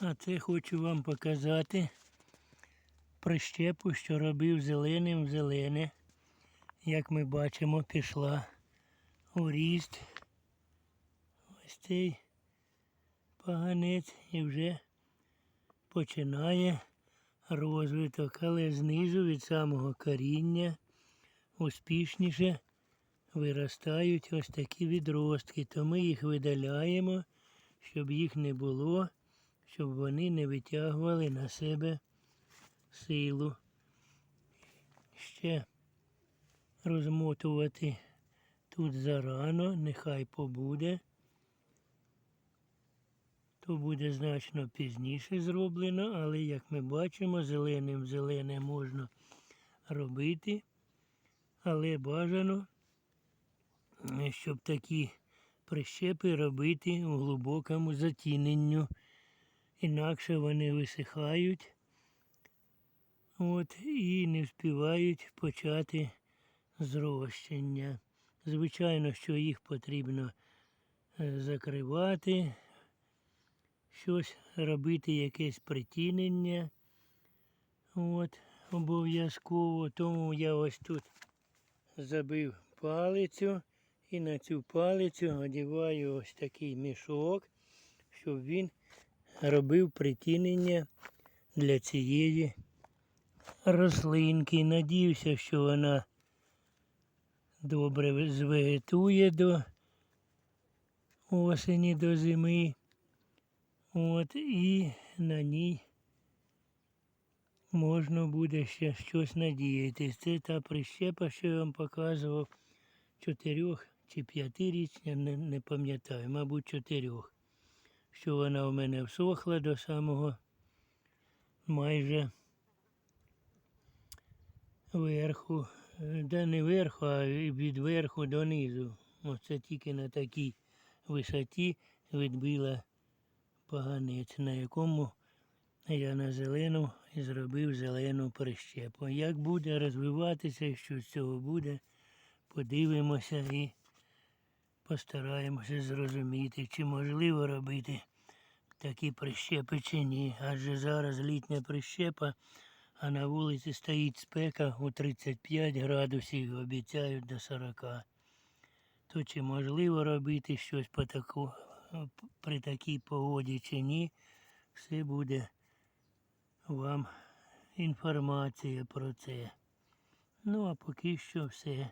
А це хочу вам показати прищепу, що робив зеленим в зелене. Як ми бачимо, пішла у ріст. Ось цей поганець і вже починає розвиток, але знизу від самого коріння успішніше виростають ось такі відростки, то ми їх видаляємо, щоб їх не було, щоб вони не витягували на себе силу. Ще розмотувати тут зарано, нехай побуде. То буде значно пізніше зроблено, але як ми бачимо, зеленим зелене можна робити, але бажано щоб такі прищепи робити у глибокому затіненню. Інакше вони висихають от, і не вспівають почати зрощення. Звичайно, що їх потрібно е, закривати, щось робити, якесь притінення. От, обов'язково. Тому я ось тут забив палицю і на цю палицю одягаю ось такий мішок, щоб він робив притінення для цієї рослинки. Надіюся, що вона добре звегетує до осені, до зими. От, і на ній можна буде ще щось надіятись. Це та прищепа, що я вам показував, чотирьох чи п'ятирічня, не, не пам'ятаю, мабуть, чотирьох. Що вона у мене всохла до самого майже верху. Да не верху, а від верху донизу. Оце тільки на такій висоті відбила поганець, на якому я на зелену і зробив зелену прищепу. Як буде розвиватися, що з цього буде, подивимося і постараємося зрозуміти, чи можливо робити такі прищепи чи ні. Адже зараз літня прищепа, а на вулиці стоїть спека у 35 градусів, обіцяють до 40. То чи можливо робити щось по таку, при такій погоді чи ні, все буде вам інформація про це. Ну а поки що все.